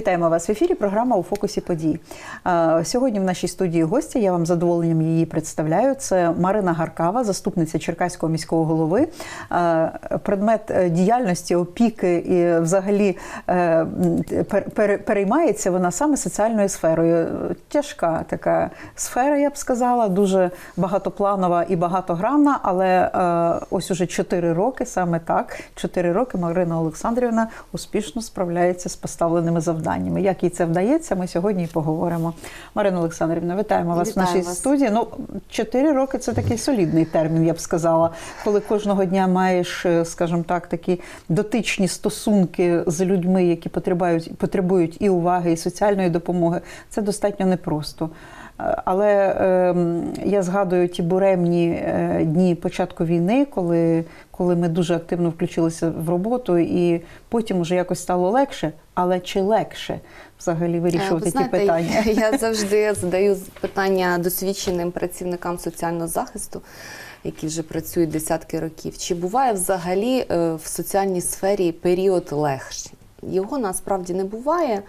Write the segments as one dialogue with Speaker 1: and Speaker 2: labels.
Speaker 1: Вітаємо вас в ефірі. Програма у фокусі подій. Е, Сьогодні в нашій студії гості. Я вам задоволенням її представляю. Це Марина Гаркава, заступниця Черкаського міського голови. Е, Предмет е, діяльності, опіки і взагалі пер- пер- переймається вона саме соціальною сферою. Тяжка така сфера, я б сказала, дуже багатопланова і багатогранна, але ось уже 4 роки, саме так, 4 роки Марина Олександрівна успішно справляється з поставленими завданнями. Як їй це вдається, ми сьогодні і поговоримо. Марина Олександрівна, вітаємо вас
Speaker 2: Вітаю
Speaker 1: в нашій
Speaker 2: вас.
Speaker 1: студії. Ну, 4 роки це такий солідний термін, я б сказала, коли кожного дня маєш, е, скажімо так, такі дотичні стосунки з людьми, які потребують, потребують і уваги, і соціальної допомоги. Це достатньо непросто. Е, Але ем, я згадую ті буремні е, дні початку війни, коли, коли ми дуже активно включилися в роботу, і потім вже якось стало легше. Але чи легше взагалі вирішувати
Speaker 2: ви знаєте,
Speaker 1: ті питання?
Speaker 2: Я завжди задаю питання досвідченим працівникам соціального захисту, які вже працюють десятки років. Чи буває взагалі е, в соціальній сфері період легший? Його насправді не буває.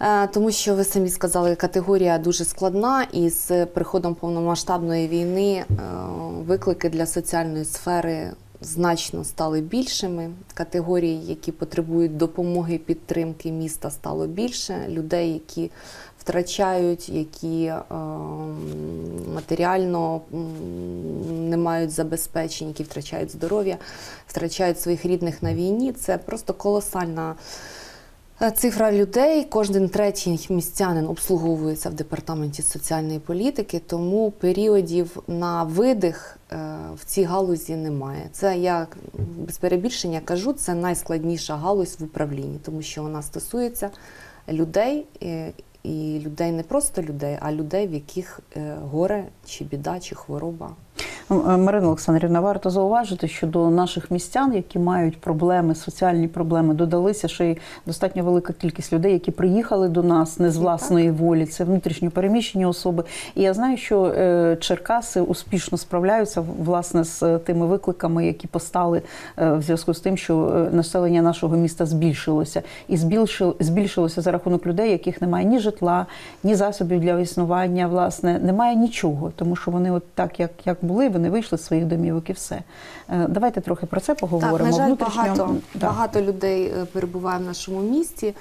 Speaker 2: е, Тому що ви самі сказали, категорія дуже складна, і з приходом повномасштабної війни е, виклики для соціальної сфери значно стали більшими. Категорії, які потребують допомоги, підтримки міста, стало більше. Людей, які втрачають, які е, матеріально не мають забезпечень, які втрачають здоров'я, втрачають своїх рідних на війні. Це просто колосальна. Е, Цифра людей, кожен третій містянин обслуговується в департаменті соціальної політики, тому періодів на видих е, в цій галузі немає. Це я без перебільшення кажу, це найскладніша галузь в управлінні, тому що вона стосується людей, е, і людей не просто людей, а людей, в яких горе чи біда, чи хвороба.
Speaker 1: М- Марина Олександрівна, варто зауважити, що до наших містян, які мають проблеми, соціальні проблеми, додалися ще й достатньо велика кількість людей, які приїхали до нас не з власної волі. Це внутрішньо переміщені особи. І я знаю, що е, Черкаси успішно справляються власне з е, тими викликами, які постали е, в зв'язку з тим, що е, населення нашого міста збільшилося, і збільшил- збільшилося за рахунок людей, яких немає ні житла, ні засобів для існування, власне, немає нічого, тому що вони, от так як, як були, вони вийшли з своїх домівок і все. Е, Давайте трохи про це поговоримо.
Speaker 2: Так, на жаль,
Speaker 1: Внутрішньо-
Speaker 2: багато,
Speaker 1: Да.
Speaker 2: багато людей е, перебуває в нашому місті.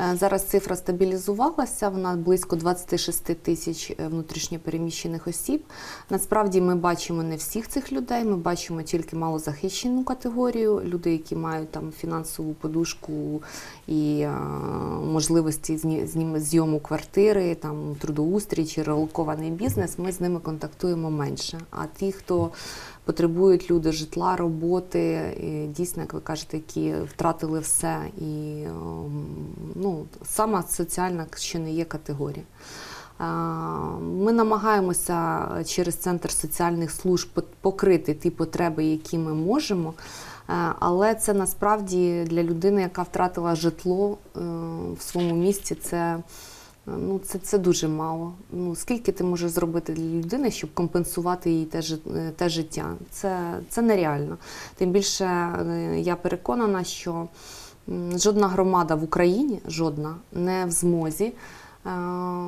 Speaker 2: Е, Зараз цифра стабілізувалася, вона близько 26 тисяч е, внутрішньопереміщених осіб. Насправді ми бачимо не всіх цих людей, ми бачимо тільки малозахищену категорію, люди, які мають там фінансову подушку і е, можливості зйому квартири, там трудоустрій чи релокований бізнес. Ми з ними контактуємо менше. А ті, хто потребують люди житла, роботи, дійсно, як ви кажете, які втратили все, і ем, ну, сама соціальна, що не є категорія. Ми намагаємося через центр соціальних служб покрити ті потреби, які ми можемо. Е, Але це насправді для людини, яка втратила житло е, в своєму місті, це, ну, це, це дуже мало. Ну, скільки ти можеш зробити для людини, щоб компенсувати їй те, е, те життя? Це, це нереально. Тим більше е, я переконана, що жодна громада в Україні, жодна, не в змозі е,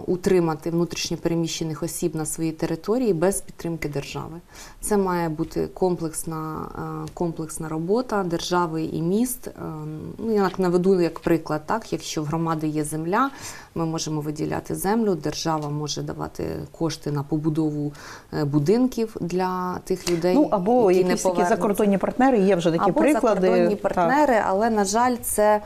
Speaker 2: утримати внутрішньопереміщених осіб на своїй території без підтримки держави. Це має бути комплексна, е, комплексна робота держави і міст. Е, Ну, я наведу як приклад, так, якщо в громади є земля, ми можемо виділяти землю, держава може давати кошти на побудову будинків для тих людей.
Speaker 1: Ну або
Speaker 2: які не
Speaker 1: якісь такі закордонні партнери, є вже такі
Speaker 2: Або
Speaker 1: приклади.
Speaker 2: закордонні
Speaker 1: Так.
Speaker 2: партнери, але на жаль, це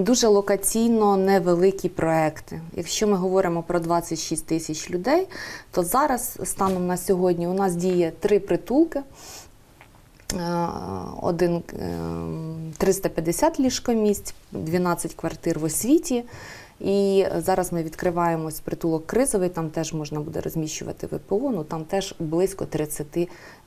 Speaker 2: дуже локаційно невеликі проекти. Якщо ми говоримо про 26 тисяч людей, то зараз станом на сьогодні у нас діє три притулки. Е, Один е, 350 ліжкомість, 12 квартир в освіті І зараз ми відкриваємось притулок кризовий, там теж можна буде розміщувати ВПО, ну там теж близько 30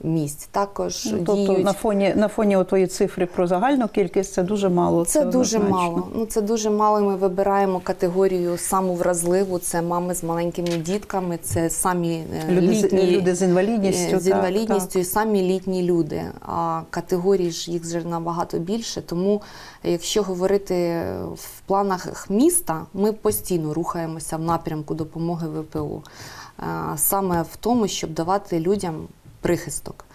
Speaker 2: місць. Також
Speaker 1: Ну, Тобто
Speaker 2: діють...
Speaker 1: на фоні на фоні отої цифри про загальну кількість це дуже мало.
Speaker 2: Це дуже
Speaker 1: однозначно.
Speaker 2: мало. Ну це дуже мало. Ми вибираємо категорію саму вразливу. Це мами з маленькими дітками, це самі е,
Speaker 1: Люди,
Speaker 2: літні
Speaker 1: люди з інвалідністю.
Speaker 2: е, з
Speaker 1: так,
Speaker 2: інвалідністю і самі літні люди. А категорій ж їх вже набагато більше. Тому, якщо говорити в планах міста, ми постійно рухаємося в напрямку допомоги ВПО. Е, Саме в тому, щоб давати людям прихисток.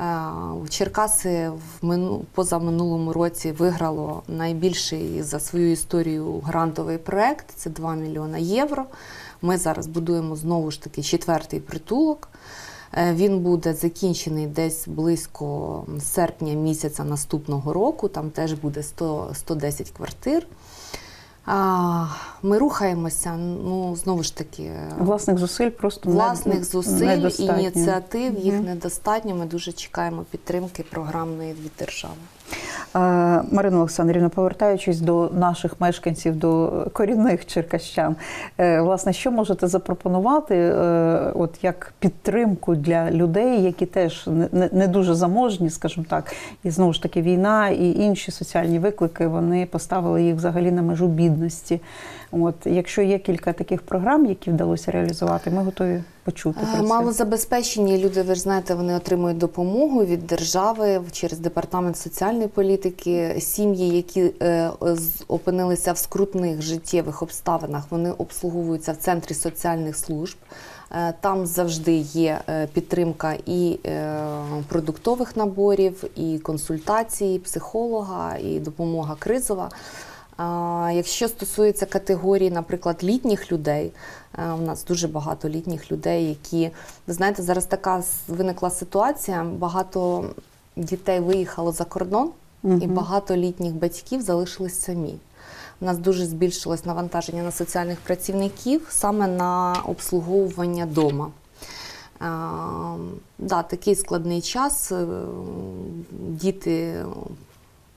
Speaker 2: Е, Черкаси в мину, позаминулому році виграло найбільший за свою історію грантовий проект це 2 мільйона євро. Ми зараз будуємо знову ж таки четвертий притулок. Е, Він буде закінчений десь близько серпня місяця наступного року. Там теж буде 100, 110 квартир. А, Ми рухаємося. Ну знову ж таки,
Speaker 1: Власних зусиль просто не-
Speaker 2: власних зусиль,
Speaker 1: недостатньо.
Speaker 2: ініціатив їх недостатньо. Ми дуже чекаємо підтримки програмної від держави.
Speaker 1: Е, Марина Олександрівна, повертаючись до наших мешканців, до корінних черкащан, е, власне, що можете запропонувати е, от як підтримку для людей, які теж не- дуже заможні, скажімо так, і знову ж таки війна і інші соціальні виклики вони поставили їх взагалі на межу бідності. От якщо є кілька таких програм, які вдалося реалізувати, ми готові почути
Speaker 2: Е,
Speaker 1: про це.
Speaker 2: Малозабезпечені люди, ви ж знаєте, вони отримують допомогу від держави через департамент соціальної політики. Сім'ї, які е, опинилися в скрутних життєвих обставинах, вони обслуговуються в центрі соціальних служб. Е, Там завжди є е, підтримка і продуктових наборів, і консультації, психолога, і допомога кризова. Якщо стосується категорії, наприклад, літніх людей, е, у нас дуже багато літніх людей, які ви знаєте, зараз така виникла ситуація. Багато дітей виїхало за кордон, і багато літніх батьків залишились самі. У нас дуже збільшилось навантаження на соціальних працівників саме на обслуговування дома. А, да, такий складний час. е, Діти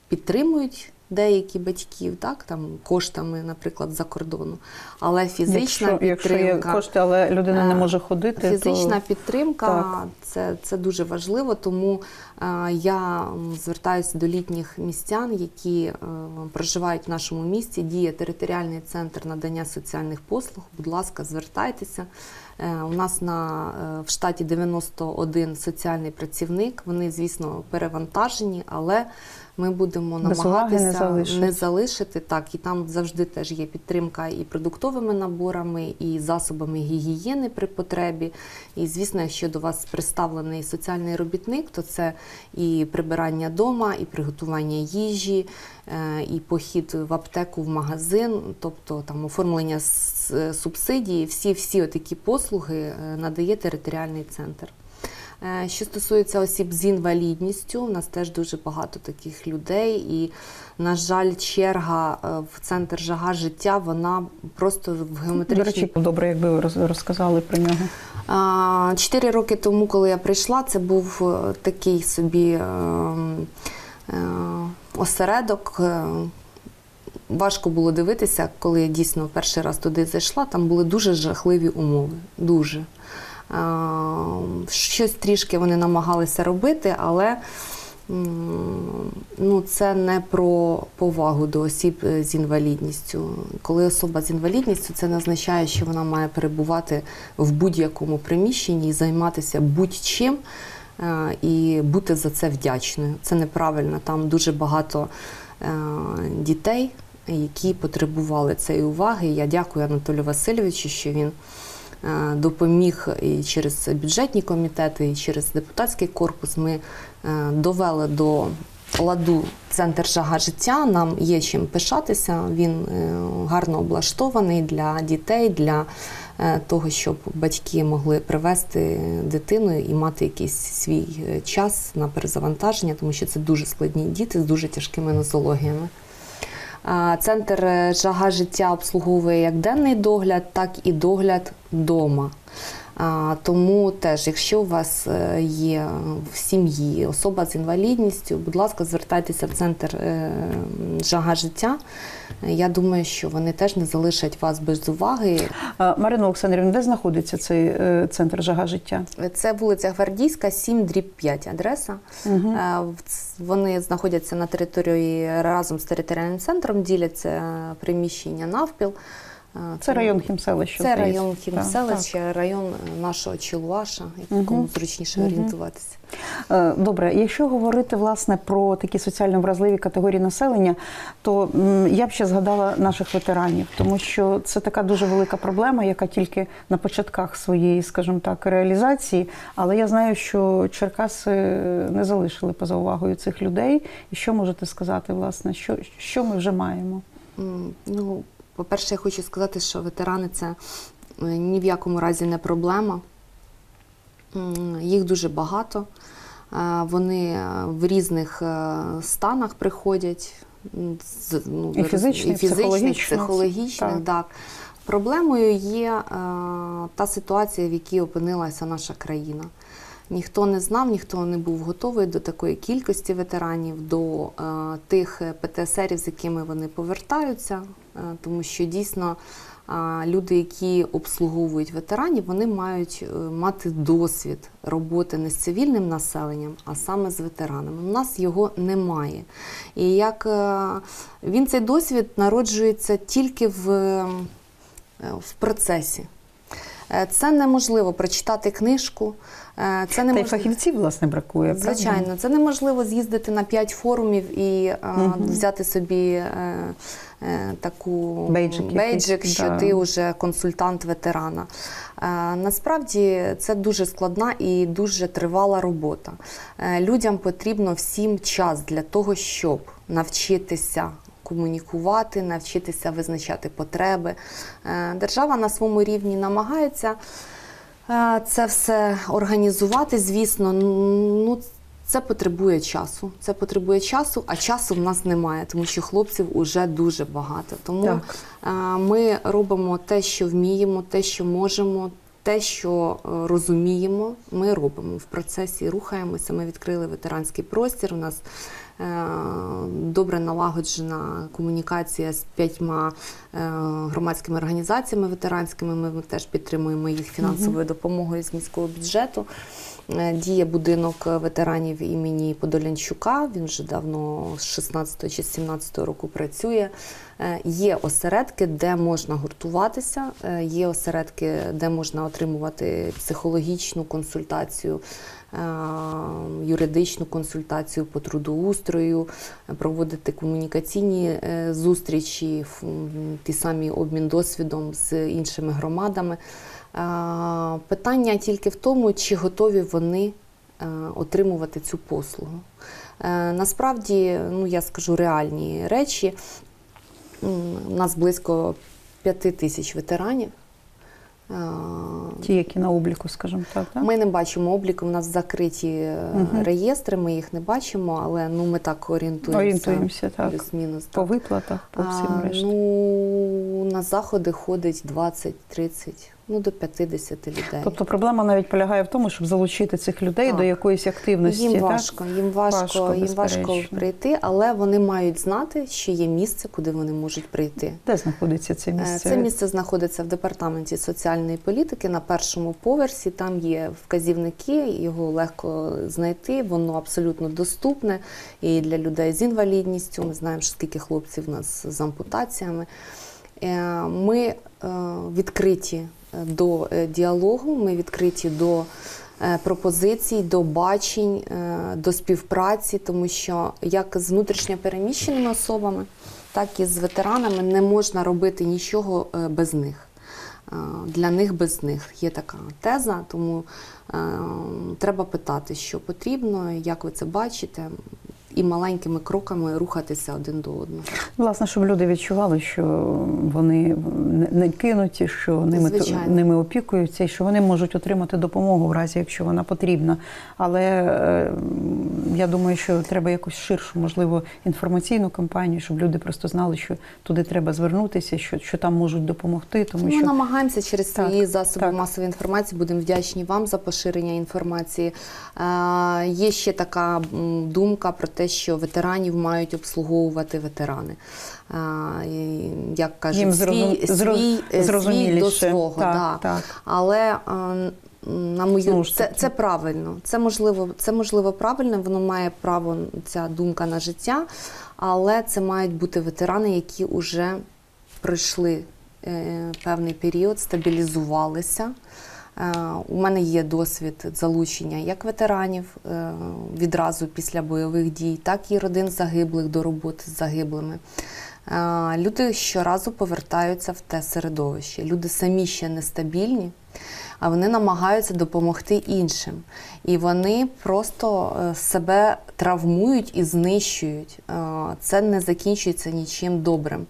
Speaker 2: підтримують деякі батьків, так там коштами, наприклад, за кордону. Але фізична
Speaker 1: якщо, якщо є кошти, але людина не
Speaker 2: Е,
Speaker 1: може ходити,
Speaker 2: Фізична
Speaker 1: то
Speaker 2: підтримка
Speaker 1: Так.
Speaker 2: це, це дуже важливо, тому е, я звертаюся до літніх містян, які е, проживають в нашому місті. Діє територіальний центр надання соціальних послуг. Будь ласка, звертайтеся. У нас на в штаті 91 соціальний працівник. Вони, звісно, перевантажені, але ми будемо
Speaker 1: уваги не
Speaker 2: намагатися не залишити так, і там завжди теж є підтримка і продуктовими наборами, і засобами гігієни при потребі. І звісно, якщо до вас представлений соціальний робітник, то це і прибирання дома, і приготування їжі, е, і похід в аптеку, в магазин, тобто там оформлення с- субсидій, всі всі такі послуги е, надає територіальний центр. Е, Що стосується осіб з інвалідністю, у нас теж дуже багато таких людей, і, на жаль, черга е, в центр жага життя, вона просто в геометричній…
Speaker 1: до речі, добре, якби ви розказали про нього.
Speaker 2: Чотири роки тому, коли я прийшла, це був е, такий собі осередок. Важко було дивитися, коли я дійсно перший раз туди зайшла. Там були дуже жахливі умови. Дуже. А, Щось трішки вони намагалися робити, але ну, це не про повагу до осіб е, з інвалідністю. Коли особа з інвалідністю, це не означає, що вона має перебувати в будь-якому приміщенні і займатися будь-чим е, і бути за це вдячною. Це неправильно. Там дуже багато е, дітей, які потребували цієї уваги. Я дякую Анатолію Васильовичу, що він е, допоміг і через бюджетні комітети, і через депутатський корпус. Ми е, довели до ладу центр жага життя. Нам є чим пишатися. Він е, гарно облаштований для дітей, для е, того, щоб батьки могли привезти дитину і мати якийсь свій е, час на перезавантаження, тому що це дуже складні діти з дуже тяжкими нозологіями. Центр е, жага життя обслуговує як денний догляд, так і догляд вдома. Тому теж, якщо у вас е, є в сім'ї особа з інвалідністю, будь ласка, звертайтеся в центр е, жага життя. Я думаю, що вони теж не залишать вас без уваги.
Speaker 1: Марина Олександрівна, де знаходиться цей е, центр жага життя?
Speaker 2: Це вулиця Гвардійська, 7 дріб 5 адреса. Ц- Вони знаходяться на території разом з територіальним центром, діляться приміщення навпіл.
Speaker 1: Це район Хімселища.
Speaker 2: Це район Хімселища, район е, нашого Чилуаша, якому зручніше орієнтуватися.
Speaker 1: Е, Добре, якщо говорити власне про такі соціально вразливі категорії населення, то я б ще згадала наших ветеранів, тому що це така дуже велика проблема, яка тільки на початках своєї, скажімо так, реалізації. Але я знаю, що Черкаси не залишили поза увагою цих людей. І що можете сказати, власне, що, що ми вже маємо?
Speaker 2: Ну, по-перше, я хочу сказати, що ветерани це е, ні в якому разі не проблема. Їх дуже багато. Е, Вони е, в різних станах приходять. ну,
Speaker 1: І фізичних,
Speaker 2: і фізичних,
Speaker 1: психологічних, так.
Speaker 2: Так. Проблемою є та ситуація, в якій опинилася наша країна. Ніхто не знав, ніхто не був готовий до такої кількості ветеранів, до е, тих ПТСРів, з якими вони повертаються, е, тому що дійсно е, люди, які обслуговують ветеранів, вони мають е, мати досвід роботи не з цивільним населенням, а саме з ветеранами. У нас його немає. І як е, він цей досвід народжується тільки в, е, в процесі. Е, Це неможливо прочитати книжку. е, Це
Speaker 1: Та й фахівців, власне, бракує. правда?
Speaker 2: Звичайно, це неможливо з'їздити на п'ять форумів і е, взяти собі таку
Speaker 1: Бейджик
Speaker 2: бейджик, що
Speaker 1: да.
Speaker 2: ти вже консультант ветерана. Насправді це дуже складна і дуже тривала робота. Людям потрібно всім час для того, щоб навчитися. Комунікувати, навчитися визначати потреби. Е, Держава на своєму рівні намагається Е, Це все організувати, звісно, ну це потребує часу. Це потребує часу, а часу в нас немає, тому що хлопців уже дуже багато. Тому
Speaker 1: Так.
Speaker 2: е, ми робимо те, що вміємо, те, що можемо. Те, що розуміємо, ми робимо в процесі, рухаємося. Ми відкрили ветеранський простір. У нас добре налагоджена комунікація з п'ятьма е, громадськими організаціями ветеранськими. Ми, теж підтримуємо їх фінансовою допомогою з міського бюджету. Е, Діє будинок ветеранів імені Подолянчука. Він вже давно з 16 чи 17 року працює. Е, Є осередки, де можна гуртуватися, е, є осередки, де можна отримувати психологічну консультацію, е, юридичну консультацію по трудоустрою, е, проводити комунікаційні е, зустрічі, ті самі обмін досвідом з іншими громадами. Е, Питання тільки в тому, чи готові вони отримувати цю послугу. Насправді, ну я скажу реальні речі. У нас близько п'яти тисяч ветеранів. Е,
Speaker 1: Ті, які на обліку, скажімо так. так?
Speaker 2: Ми не бачимо обліку, у нас закриті
Speaker 1: угу.
Speaker 2: Реєстри, ми їх не бачимо, але ну, ми так орієнтуємося.
Speaker 1: Орієнтуємося, так.
Speaker 2: Плюс-мінус.
Speaker 1: По виплатах, по всім решті.
Speaker 2: ну, на заходи ходить 20-30, ну до 50 людей.
Speaker 1: Тобто проблема навіть полягає в тому, щоб залучити цих людей
Speaker 2: Так.
Speaker 1: до якоїсь активності.
Speaker 2: Їм
Speaker 1: так?
Speaker 2: важко, їм важко,
Speaker 1: Важко,
Speaker 2: їм важко прийти, але вони мають знати, що є місце, куди вони можуть прийти.
Speaker 1: Де знаходиться це
Speaker 2: Е,
Speaker 1: місце?
Speaker 2: Це місце знаходиться в департаменті соціальної політики на першому поверсі. Там є вказівники, його легко знайти. Воно абсолютно доступне і для людей з інвалідністю. Ми знаємо, що скільки хлопців у нас з ампутаціями. Е, Ми е, відкриті до е, діалогу, ми відкриті до е, пропозицій, до бачень, е, до співпраці, тому що як з внутрішньо переміщеними особами, так і з ветеранами не можна робити нічого без них. Для них без них є така теза, тому е, треба питати, що потрібно, як ви це бачите. І маленькими кроками рухатися один до одного.
Speaker 1: Власне, щоб люди відчували, що вони не- кинуті, що ними,
Speaker 2: Звичайно.
Speaker 1: ними опікуються, і що вони можуть отримати допомогу в разі, якщо вона потрібна. Але е, я думаю, що треба якусь ширшу, можливо, інформаційну кампанію, щоб люди просто знали, що туди треба звернутися, що, що там можуть допомогти. Тому
Speaker 2: Ми
Speaker 1: що
Speaker 2: намагаємося через
Speaker 1: Так,
Speaker 2: свої засоби
Speaker 1: так.
Speaker 2: масової інформації. Будемо вдячні вам за поширення інформації. Е, є ще така думка про те, що ветеранів мають обслуговувати ветерани. Як кажуть,
Speaker 1: їм
Speaker 2: свій, свій, е, свій до свого.
Speaker 1: Так,
Speaker 2: да.
Speaker 1: так.
Speaker 2: Але е, на мою це, це правильно. Це можливо, це можливо правильно. Воно має право ця думка на життя, але це мають бути ветерани, які вже пройшли е, певний період, стабілізувалися. Е, У мене є досвід залучення як ветеранів е, відразу після бойових дій, так і родин загиблих до роботи з загиблими. Е, Люди щоразу повертаються в те середовище. Люди самі ще нестабільні, а вони намагаються допомогти іншим. І вони просто е, себе травмують і знищують. Е, Це не закінчується нічим добрим.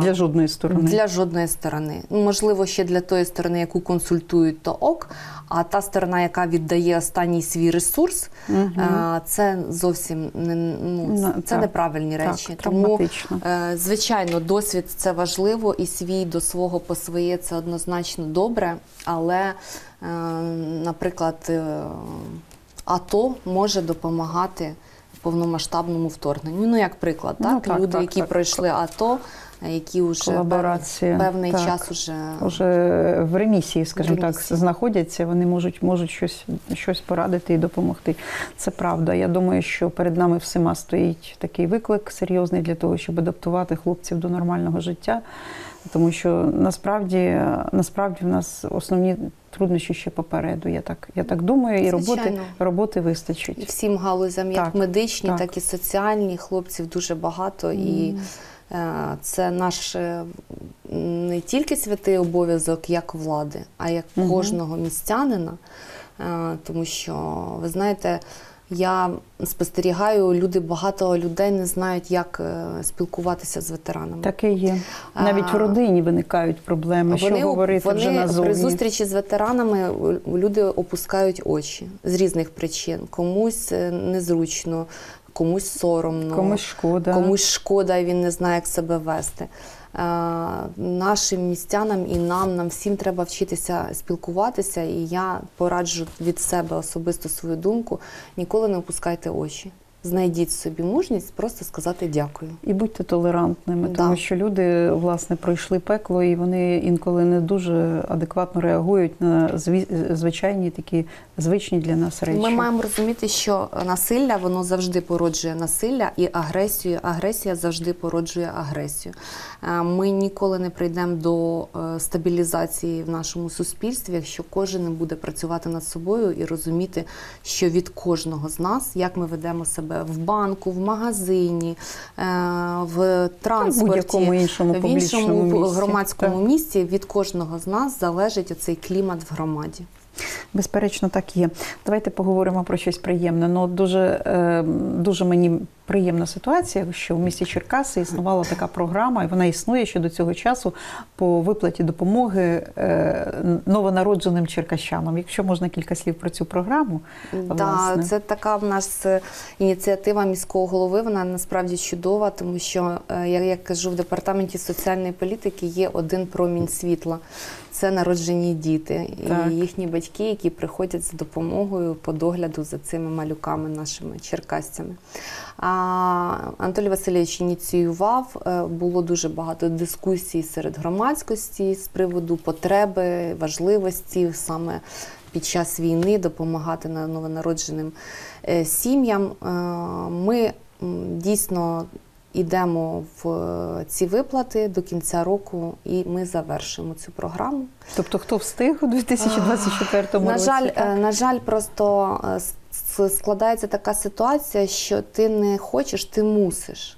Speaker 1: Для жодної сторони.
Speaker 2: для жодної сторони. Ну, Можливо, ще для тої сторони, яку консультують, то ок. А та сторона, яка віддає останній свій ресурс, е, це зовсім не ну,
Speaker 1: Ну,
Speaker 2: це
Speaker 1: так.
Speaker 2: неправильні
Speaker 1: Так,
Speaker 2: речі. Тому, е, звичайно, досвід це важливо, і свій до свого по своє це однозначно добре. Але, е, наприклад, е, АТО може допомагати в повномасштабному вторгненню. Ну, як приклад, так?
Speaker 1: Ну, так,
Speaker 2: люди,
Speaker 1: так,
Speaker 2: які
Speaker 1: так.
Speaker 2: пройшли АТО, які вже
Speaker 1: Колаборація,
Speaker 2: певний
Speaker 1: так.
Speaker 2: час уже
Speaker 1: Уже в ремісії, скажімо так,
Speaker 2: ремісії.
Speaker 1: знаходяться, вони можуть, можуть щось, щось порадити і допомогти. Це правда. Я думаю, що перед нами всіма стоїть такий виклик серйозний для того, щоб адаптувати хлопців до нормального життя. Тому що насправді, насправді в нас основні труднощі ще попереду. Я так, я так думаю, і роботи,
Speaker 2: Звичайно.
Speaker 1: роботи
Speaker 2: і
Speaker 1: вистачить.
Speaker 2: всім галузям, як
Speaker 1: Так,
Speaker 2: медичні,
Speaker 1: так.
Speaker 2: так. і соціальні. Хлопців дуже багато. І е, це наш е, не тільки святий обов'язок як влади, а як кожного містянина. Е, тому що, ви знаєте, я спостерігаю, люди, багато людей не знають, як е, спілкуватися з ветеранами.
Speaker 1: Таке є. Навіть
Speaker 2: А,
Speaker 1: в родині виникають проблеми. Що говорити
Speaker 2: вони
Speaker 1: вже назовні?
Speaker 2: при зустрічі з ветеранами люди опускають очі з різних причин. Комусь е, незручно, комусь соромно,
Speaker 1: Комусь шкода.
Speaker 2: комусь шкода, і він не знає, як себе вести. Е, Нашим містянам і нам, нам всім треба вчитися спілкуватися, і я пораджу від себе особисто свою думку: ніколи не опускайте очі. Знайдіть собі мужність просто сказати дякую.
Speaker 1: І будьте толерантними,
Speaker 2: Да.
Speaker 1: тому що люди власне пройшли пекло, і вони інколи не дуже адекватно реагують на звичайні такі звичні для нас речі.
Speaker 2: Ми маємо розуміти, що насилля воно завжди породжує насилля і агресію. Агресія завжди породжує агресію. Е, Ми ніколи не прийдемо до е, стабілізації в нашому суспільстві, якщо кожен не буде працювати над собою і розуміти, що від кожного з нас, як ми ведемо себе в банку, в магазині, е, в транспорті,
Speaker 1: будь-якому іншому
Speaker 2: в іншому громадському місці, від кожного з нас залежить оцей клімат в громаді.
Speaker 1: Безперечно, так є. Давайте поговоримо про щось приємне. Ну, дуже, е, дуже мені приємна ситуація, що в місті Черкаси існувала така програма, і вона існує ще до цього часу по виплаті допомоги е, новонародженим черкащанам. Якщо можна кілька слів про цю програму,
Speaker 2: Да, це така в нас е, ініціатива міського голови. Вона насправді чудова, тому що е, я як кажу, в департаменті соціальної політики є один промінь світла. Це народжені діти
Speaker 1: Так.
Speaker 2: і їхні батьки, які приходять з допомогою по догляду за цими малюками, нашими черкасцями. А Анатолій Васильович ініціював. е, Було дуже багато дискусій серед громадськості з приводу потреби, важливості саме під час війни допомагати новонародженим е, сім'ям. Е, Ми дійсно йдемо в ці виплати до кінця року, і ми завершимо цю програму.
Speaker 1: тобто хто встиг у 2024
Speaker 2: На
Speaker 1: році?
Speaker 2: жаль,
Speaker 1: так?
Speaker 2: е, на жаль, просто складається така ситуація, що ти не хочеш, ти мусиш.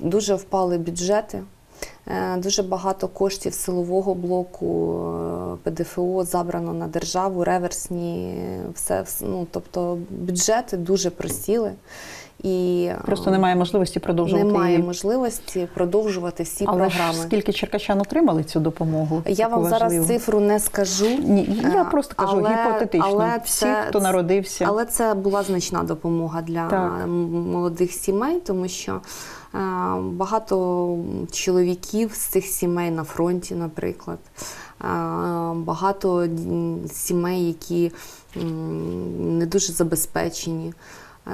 Speaker 2: Дуже впали бюджети. е, Дуже багато коштів силового блоку е, ПДФО забрано на державу, реверсні, все, ну, тобто бюджети дуже просіли. І
Speaker 1: Просто немає можливості продовжувати
Speaker 2: немає
Speaker 1: її.
Speaker 2: можливості продовжувати всі
Speaker 1: Але
Speaker 2: програми.
Speaker 1: ж скільки черкащан отримали цю допомогу?
Speaker 2: Я вам зараз цифру не скажу.
Speaker 1: Ні, я
Speaker 2: Е,
Speaker 1: просто кажу
Speaker 2: але-
Speaker 1: гіпотетично.
Speaker 2: але
Speaker 1: Всі,
Speaker 2: це-
Speaker 1: хто народився.
Speaker 2: Але це була значна допомога для
Speaker 1: Так.
Speaker 2: молодих сімей, тому що е, багато чоловіків з цих сімей на фронті, наприклад, е, багато сімей, які не дуже забезпечені.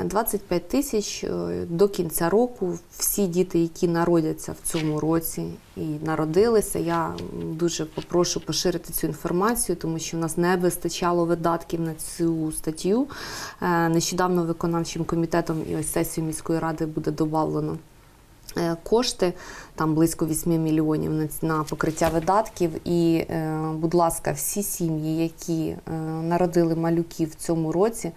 Speaker 2: Е, 25 тисяч е, до кінця року. Всі діти, які народяться в цьому році і народилися, я дуже попрошу поширити цю інформацію, тому що в нас не вистачало видатків на цю статтю. Е, Нещодавно виконавчим комітетом і ось сесію міської ради буде додавлено е, кошти, там близько 8 мільйонів на, покриття видатків. І, будь ласка, всі сім'ї, які народили малюків в цьому році,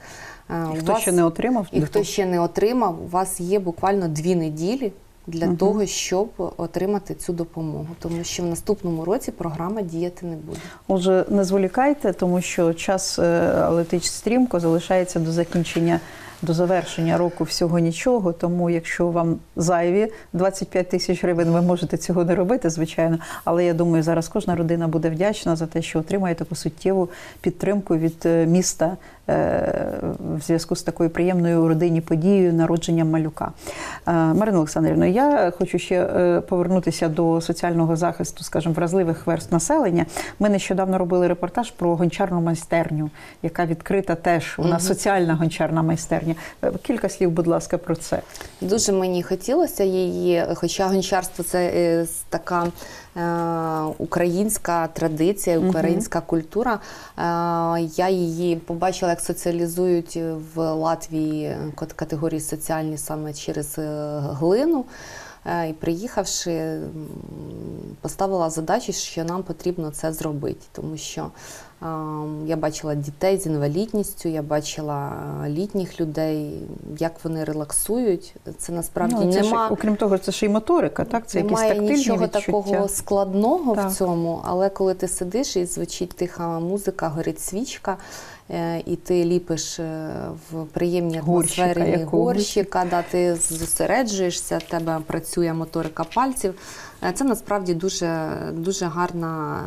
Speaker 1: І хто
Speaker 2: вас-
Speaker 1: ще не отримав?
Speaker 2: і хто ще не отримав, у вас є буквально дві неділі для
Speaker 1: Мгм.
Speaker 2: того, щоб отримати цю допомогу, тому що в наступному році програма діяти не буде.
Speaker 1: Отже, не зволікайте, тому що час е, летить стрімко, залишається до закінчення. До завершення року всього нічого, тому якщо вам зайві 25 тисяч гривень, ви можете цього не робити, звичайно. Але я думаю, зараз кожна родина буде вдячна за те, що отримає таку суттєву підтримку від е, міста в зв'язку з такою приємною у родині подією народженням малюка. Е, Марина Олександрівна, я хочу ще е, повернутися до соціального захисту, скажімо, вразливих верст населення. Ми нещодавно робили репортаж про гончарну майстерню, яка відкрита теж. Вона
Speaker 2: Мгм.
Speaker 1: соціальна гончарна майстерня. Е, Кілька слів, будь ласка, про це.
Speaker 2: Дуже мені хотілося її, хоча гончарство це е, така е, українська традиція, українська культура. Е, я її побачила, як соціалізують в Латвії категорії соціальні саме через е, глину. Е, І приїхавши, поставила задачу, що нам потрібно це зробити, тому що е, я бачила дітей з інвалідністю, я бачила е, літніх людей, як вони релаксують. Це насправді
Speaker 1: Ну, це
Speaker 2: нема,
Speaker 1: ж, окрім того, це ще й моторика, так? Це якісь тактильні
Speaker 2: нічого
Speaker 1: відчуття.
Speaker 2: такого складного
Speaker 1: Так.
Speaker 2: в цьому, але коли ти сидиш і звучить тиха музика, горить свічка. Е, І ти ліпиш е, в приємній атмосфері горщика, да, ти зосереджуєшся, в тебе працює моторика пальців. Е, Це насправді дуже, дуже гарна,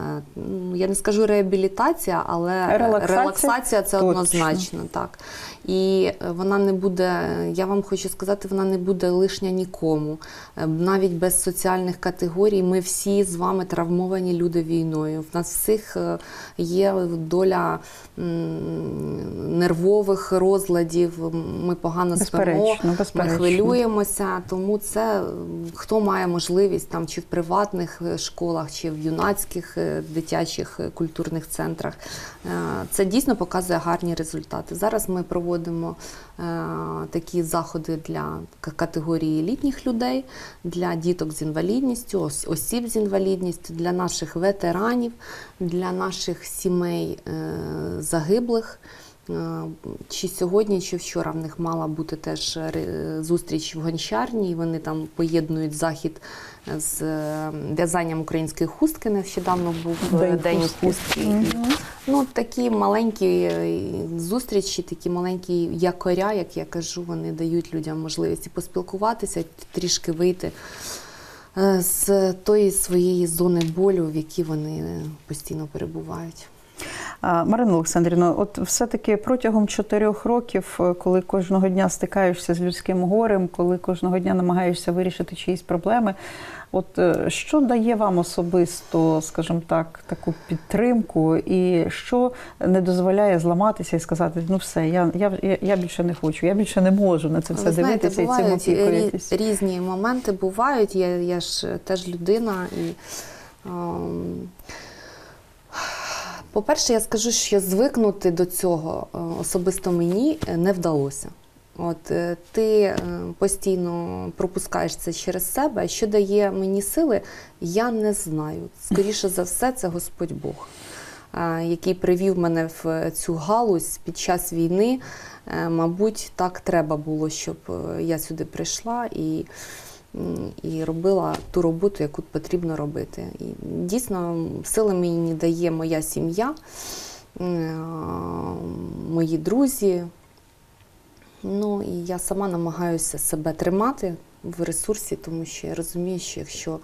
Speaker 2: я не скажу реабілітація, але
Speaker 1: Релаксація?
Speaker 2: релаксація це
Speaker 1: Точно.
Speaker 2: однозначно так. І вона не буде, я вам хочу сказати, вона не буде лишня нікому. Навіть без соціальних категорій ми всі з вами травмовані люди війною. В нас всіх є доля нервових розладів, ми погано спимо,
Speaker 1: Безперечно,
Speaker 2: ми хвилюємося. Тому це хто має можливість там чи в приватних е, школах, чи в юнацьких е, дитячих е, культурних центрах. Це дійсно показує гарні результати. Зараз ми проводимо такі заходи для категорії літніх людей, для діток з інвалідністю, осіб з інвалідністю, для наших ветеранів, для наших сімей е, загиблих. Е, Чи сьогодні, чи вчора в них мала бути теж зустріч в гончарні. і Вони там поєднують захід з е, в'язанням української хустки. Нещодавно був е,
Speaker 1: День
Speaker 2: день
Speaker 1: хустки.
Speaker 2: хустки.
Speaker 1: Мгм.
Speaker 2: Ну, такі маленькі е, зустрічі, такі маленькі якоря, як я кажу, вони дають людям можливість і поспілкуватися, трішки вийти е, з тої своєї зони болю, в якій вони е, постійно перебувають.
Speaker 1: Марина Олександрівна, от все-таки протягом чотирьох років, е, коли кожного дня стикаєшся з людським горем, коли кожного дня намагаєшся вирішити чиїсь проблеми, от е, що дає вам особисто, скажімо так, таку підтримку, і що не дозволяє зламатися і сказати, ну все, я, я, я, більше не хочу, я більше не можу на це все
Speaker 2: Ви знаєте,
Speaker 1: дивитися і цим
Speaker 2: бувають
Speaker 1: опікуєтесь.
Speaker 2: різні моменти бувають. Я, я ж теж людина і. ем, По-перше, я скажу, що звикнути до цього е, особисто мені е, не вдалося. От е, ти постійно пропускаєш це через себе. Що дає мені сили, я не знаю. Скоріше за все, це Господь Бог, який привів мене в цю галузь під час війни. Мабуть, так треба було, щоб я сюди прийшла і і робила ту роботу, яку потрібно робити. І дійсно сили мені дає моя сім'я, е, мої друзі. Ну і я сама намагаюся себе тримати в ресурсі, тому що я розумію, що якщо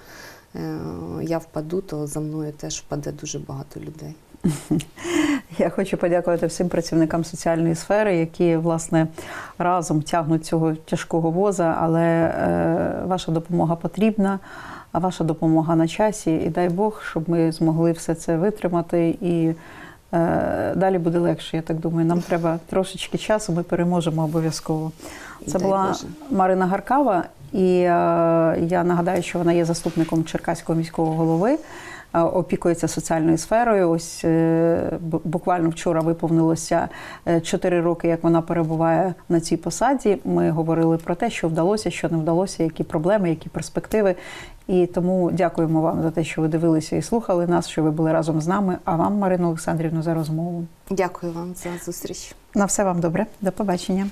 Speaker 2: е, я впаду, то за мною теж впаде дуже багато людей.
Speaker 1: Я хочу подякувати всім працівникам соціальної сфери, які власне разом тягнуть цього тяжкого воза, але е, ваша допомога потрібна, а ваша допомога на часі. І дай Бог, щоб ми змогли все це витримати і. е, Далі буде легше, я так думаю. Нам треба трошечки часу, ми переможемо обов'язково. Це
Speaker 2: дай
Speaker 1: була
Speaker 2: Боже.
Speaker 1: Марина Гаркава, і е, я нагадаю, що вона є заступником Черкаського міського голови, опікується соціальною сферою. Ось е, буквально вчора виповнилося 4 роки, як вона перебуває на цій посаді. Ми говорили про те, що вдалося, що не вдалося, які проблеми, які перспективи. І тому дякуємо вам за те, що ви дивилися і слухали нас, що ви були разом з нами. А вам, Марина Олександрівна, за розмову.
Speaker 2: Дякую вам за зустріч.
Speaker 1: На все вам добре. До побачення.